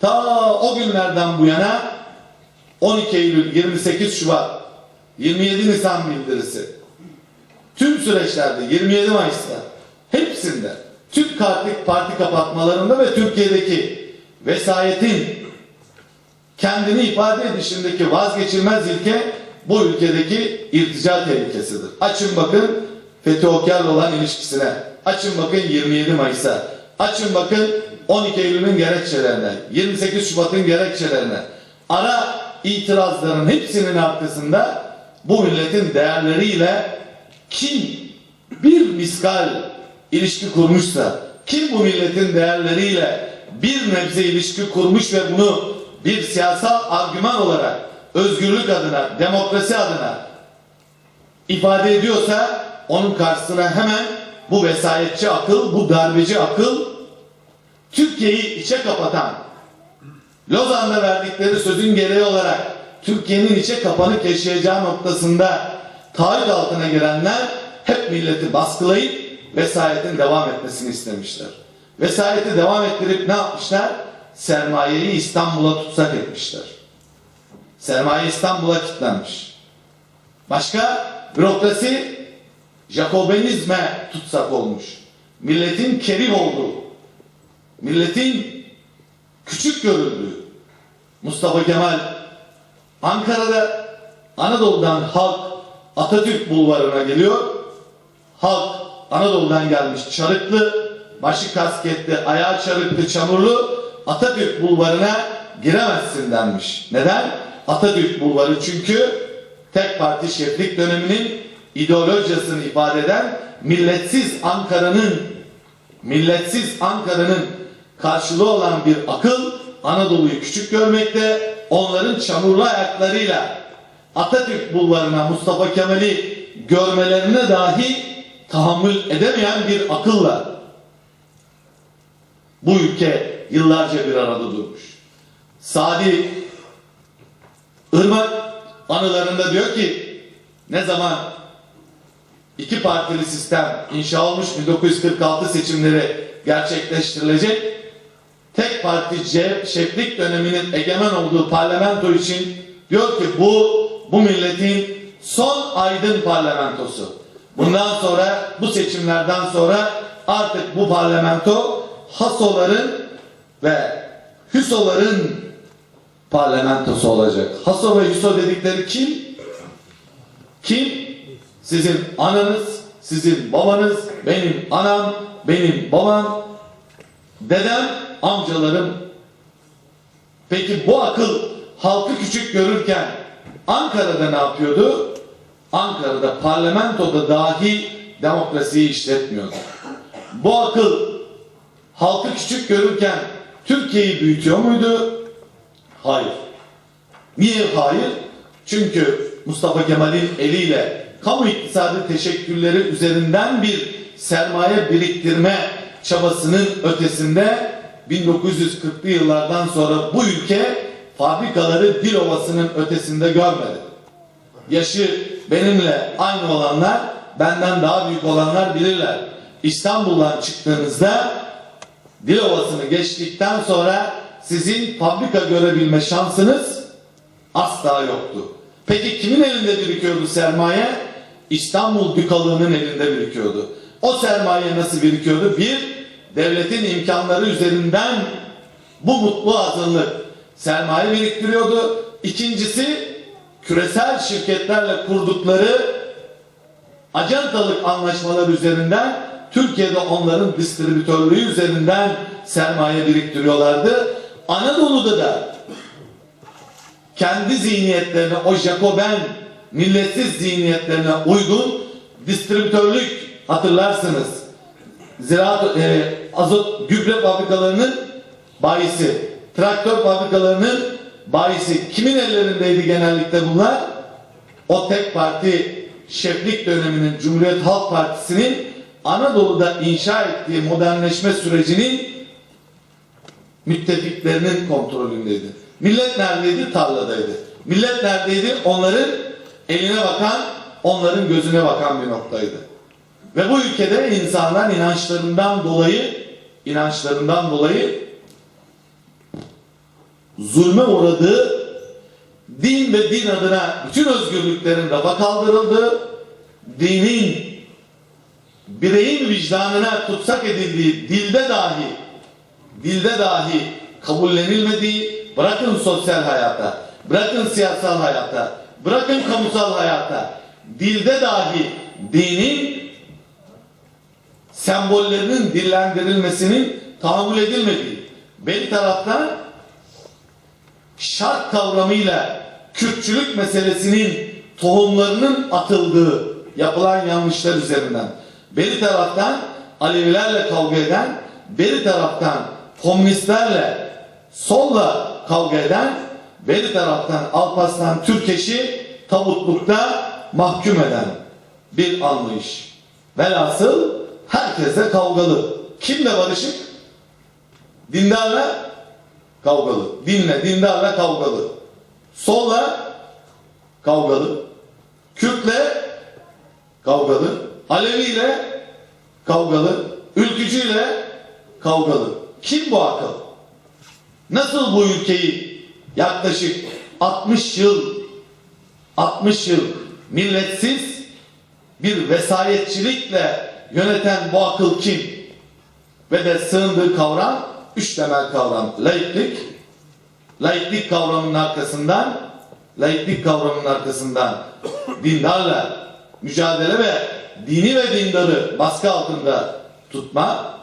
Ta o günlerden bu yana 12 Eylül, 28 Şubat, 27 Nisan bildirisi, tüm süreçlerde 27 Mayıs'ta hepsinde Türk parti, parti kapatmalarında ve Türkiye'deki vesayetin kendini ifade edişindeki vazgeçilmez ilke bu ülkedeki irtica tehlikesidir. Açın bakın Okyar'la olan ilişkisine. Açın bakın 27 Mayıs'a. Açın bakın 12 Eylül'ün gerekçelerine. 28 Şubat'ın gerekçelerine. Ara itirazların hepsinin arkasında bu milletin değerleriyle kim bir miskal ilişki kurmuşsa, kim bu milletin değerleriyle bir nebze ilişki kurmuş ve bunu bir siyasal argüman olarak özgürlük adına, demokrasi adına ifade ediyorsa onun karşısına hemen bu vesayetçi akıl, bu darbeci akıl Türkiye'yi içe kapatan Lozan'da verdikleri sözün gereği olarak Türkiye'nin içe kapanık yaşayacağı noktasında taahhüt altına girenler hep milleti baskılayıp vesayetin devam etmesini istemişler. Vesayeti devam ettirip ne yapmışlar? Sermayeyi İstanbul'a tutsak etmişler. Sermaye İstanbul'a kilitlenmiş. Başka bürokrasi Jacobenizme tutsak olmuş. Milletin kerih olduğu, milletin küçük görüldüğü Mustafa Kemal Ankara'da Anadolu'dan halk Atatürk bulvarına geliyor. Halk Anadolu'dan gelmiş çarıklı, başı kasketli, ayağı çarıklı, çamurlu Atatürk bulvarına giremezsin denmiş. Neden? Atatürk bulvarı çünkü tek parti şeflik döneminin ideolojisini ifade eden milletsiz Ankara'nın milletsiz Ankara'nın karşılığı olan bir akıl Anadolu'yu küçük görmekte, onların çamurlu ayaklarıyla Atatürk bulvarına Mustafa Kemal'i görmelerine dahi tahammül edemeyen bir akılla bu ülke yıllarca bir arada durmuş. Sadi Irmak anılarında diyor ki ne zaman iki partili sistem inşa olmuş 1946 seçimleri gerçekleştirilecek tek parti şeflik döneminin egemen olduğu parlamento için diyor ki bu bu milletin son aydın parlamentosu. Bundan sonra bu seçimlerden sonra artık bu parlamento Hasoların ve Hüsoların parlamentosu olacak. Haso ve Hüso dedikleri kim? Kim? Sizin ananız, sizin babanız, benim anam, benim babam, dedem, amcalarım. Peki bu akıl halkı küçük görürken Ankara'da ne yapıyordu? Ankara'da parlamentoda dahi demokrasiyi işletmiyordu. Bu akıl halkı küçük görürken Türkiye'yi büyütüyor muydu? Hayır. Niye hayır? Çünkü Mustafa Kemal'in eliyle kamu iktisadi teşekkülleri üzerinden bir sermaye biriktirme çabasının ötesinde 1940'lı yıllardan sonra bu ülke fabrikaları dil ovasının ötesinde görmedi. Yaşı benimle aynı olanlar, benden daha büyük olanlar bilirler. İstanbul'dan çıktığınızda dil ovasını geçtikten sonra sizin fabrika görebilme şansınız asla yoktu. Peki kimin elinde birikiyordu sermaye? İstanbul Dükalığı'nın elinde birikiyordu. O sermaye nasıl birikiyordu? Bir, devletin imkanları üzerinden bu mutlu azınlık sermaye biriktiriyordu. İkincisi, küresel şirketlerle kurdukları ajantalık anlaşmalar üzerinden Türkiye'de onların distribütörlüğü üzerinden sermaye biriktiriyorlardı. Anadolu'da da kendi zihniyetlerine, o Jacoben milletsiz zihniyetlerine uygun distribütörlük hatırlarsınız. Ziraat, e, azot gübre fabrikalarının bayisi, traktör fabrikalarının bayisi kimin ellerindeydi genellikle bunlar? O tek parti şeflik döneminin Cumhuriyet Halk Partisi'nin Anadolu'da inşa ettiği modernleşme sürecinin müttefiklerinin kontrolündeydi. Millet neredeydi? Tarladaydı. Millet neredeydi? Onların eline bakan, onların gözüne bakan bir noktaydı. Ve bu ülkede insanlar inançlarından dolayı inançlarından dolayı zulme uğradığı din ve din adına bütün özgürlüklerin rafa kaldırıldığı, dinin bireyin vicdanına tutsak edildiği dilde dahi dilde dahi kabullenilmediği bırakın sosyal hayata, bırakın siyasal hayata, bırakın kamusal hayata, dilde dahi dinin sembollerinin dillendirilmesinin tahammül edilmediği, bir taraftan şart kavramıyla Kürtçülük meselesinin tohumlarının atıldığı yapılan yanlışlar üzerinden bir taraftan Alevilerle kavga eden bir taraftan komünistlerle solla kavga eden bir taraftan Alparslan Türkeş'i tabutlukta mahkum eden bir anlayış. Velhasıl herkese kavgalı. Kimle barışık? Dindarla kavgalı. Dinle, dindarla kavgalı. Solla kavgalı. Kürtle kavgalı. Aleviyle kavgalı. Ülkücüyle kavgalı. Kim bu akıl? Nasıl bu ülkeyi yaklaşık 60 yıl 60 yıl milletsiz bir vesayetçilikle yöneten bu akıl kim? Ve de sığındığı kavram üç temel kavram. Laiklik, laiklik kavramının arkasından laiklik kavramının arkasından dindarla mücadele ve dini ve dindarı baskı altında tutma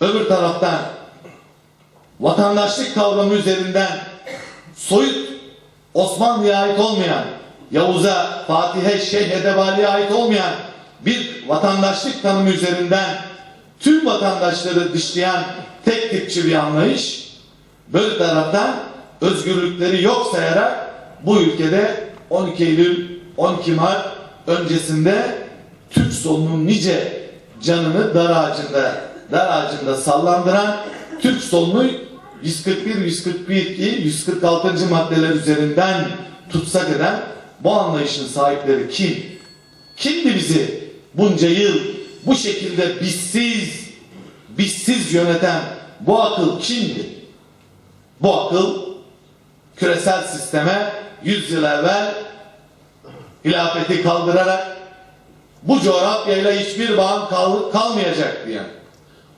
öbür taraftan vatandaşlık kavramı üzerinden soyut Osmanlı'ya ait olmayan Yavuz'a, Fatih'e, Şeyh Edebali'ye ait olmayan bir vatandaşlık tanımı üzerinden tüm vatandaşları dışlayan tek tipçi bir anlayış böyle taraftan özgürlükleri yok sayarak bu ülkede 12 Eylül 12 Mart öncesinde Türk solunun nice canını dar ağacında dar ağacında sallandıran Türk solunu 141, 142, 146. maddeler üzerinden tutsak eden bu anlayışın sahipleri kim? Kimdi bizi bunca yıl bu şekilde bizsiz, bizsiz yöneten bu akıl kimdi? Bu akıl küresel sisteme 100 yıl evvel hilafeti kaldırarak bu coğrafyayla hiçbir bağım kal kalmayacak diyen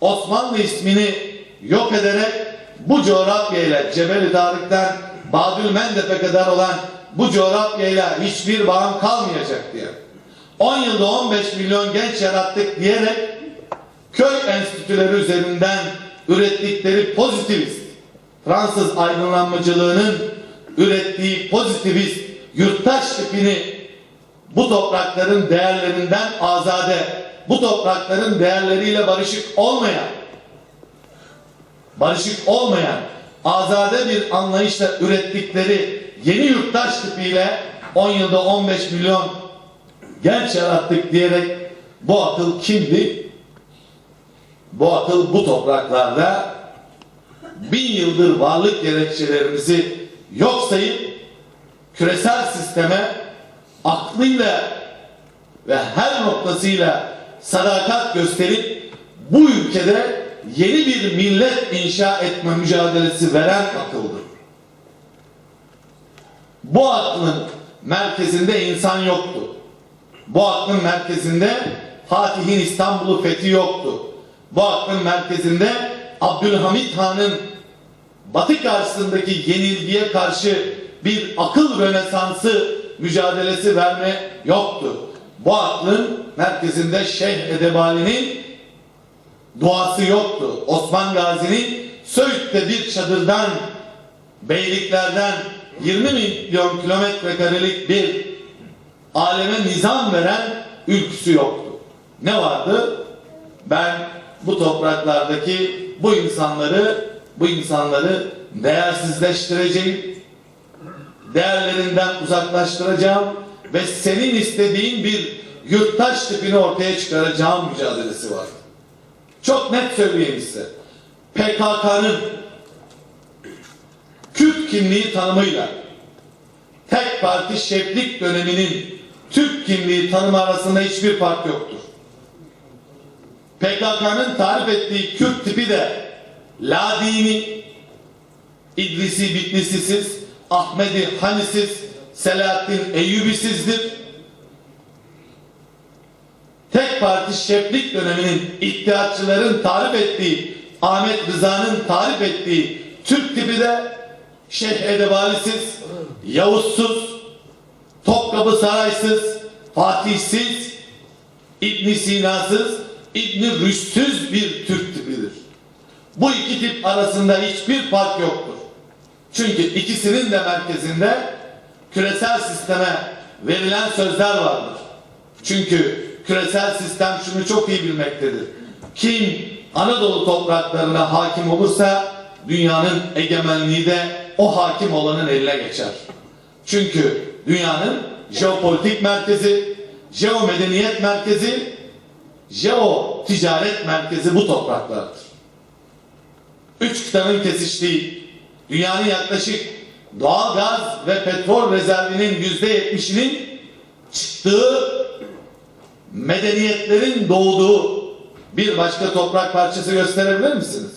Osmanlı ismini yok ederek bu coğrafyayla Cebeli Tarık'tan Badül Mendep'e kadar olan bu coğrafyayla hiçbir bağım kalmayacak diye. 10 yılda 15 milyon genç yarattık diyerek köy enstitüleri üzerinden ürettikleri pozitivist Fransız aydınlanmacılığının ürettiği pozitivist yurttaş tipini bu toprakların değerlerinden azade, bu toprakların değerleriyle barışık olmayan, barışık olmayan, azade bir anlayışla ürettikleri yeni yurttaş tipiyle 10 yılda 15 milyon genç yarattık diyerek bu akıl kimdi? Bu akıl bu topraklarda bin yıldır varlık gerekçelerimizi yok sayıp küresel sisteme aklıyla ve her noktasıyla sadakat gösterip bu ülkede yeni bir millet inşa etme mücadelesi veren akıldır. Bu aklın merkezinde insan yoktu. Bu aklın merkezinde Fatih'in İstanbul'u fethi yoktu. Bu aklın merkezinde Abdülhamit Han'ın Batı karşısındaki yenilgiye karşı bir akıl rönesansı mücadelesi verme yoktu. Bu aklın merkezinde Şeyh Edebali'nin duası yoktu. Osman Gazi'nin Söğüt'te bir çadırdan beyliklerden 20 milyon kilometre karelik bir aleme nizam veren ülküsü yoktu. Ne vardı? Ben bu topraklardaki bu insanları bu insanları değersizleştireceğim, değerlerinden uzaklaştıracağım ve senin istediğin bir yurttaş tipini ortaya çıkaracağım mücadelesi var. Çok net söyleyeyim size. PKK'nın Kürt kimliği tanımıyla tek parti şeflik döneminin Türk kimliği tanımı arasında hiçbir fark yoktur. PKK'nın tarif ettiği Kürt tipi de la İdrisi Bitlisisiz, Ahmedi Hanisiz, Selahattin Eyyubisizdir. Tek parti şeflik döneminin iddiatçıların tarif ettiği, Ahmet Rıza'nın tarif ettiği Türk tipi de Şeyh Edebalisiz, Yavuzsuz, Topkapı Saraysız, Fatihsiz, İbn Sina'sız, İbn Rüştüz bir Türk tipidir. Bu iki tip arasında hiçbir fark yoktur. Çünkü ikisinin de merkezinde küresel sisteme verilen sözler vardır. Çünkü küresel sistem şunu çok iyi bilmektedir. Kim Anadolu topraklarına hakim olursa dünyanın egemenliği de o hakim olanın eline geçer. Çünkü dünyanın jeopolitik merkezi, jeomedeniyet merkezi, jeo ticaret merkezi bu topraklardır. Üç kıtanın kesiştiği, dünyanın yaklaşık doğal gaz ve petrol rezervinin yüzde yetmişinin çıktığı medeniyetlerin doğduğu bir başka toprak parçası gösterebilir misiniz?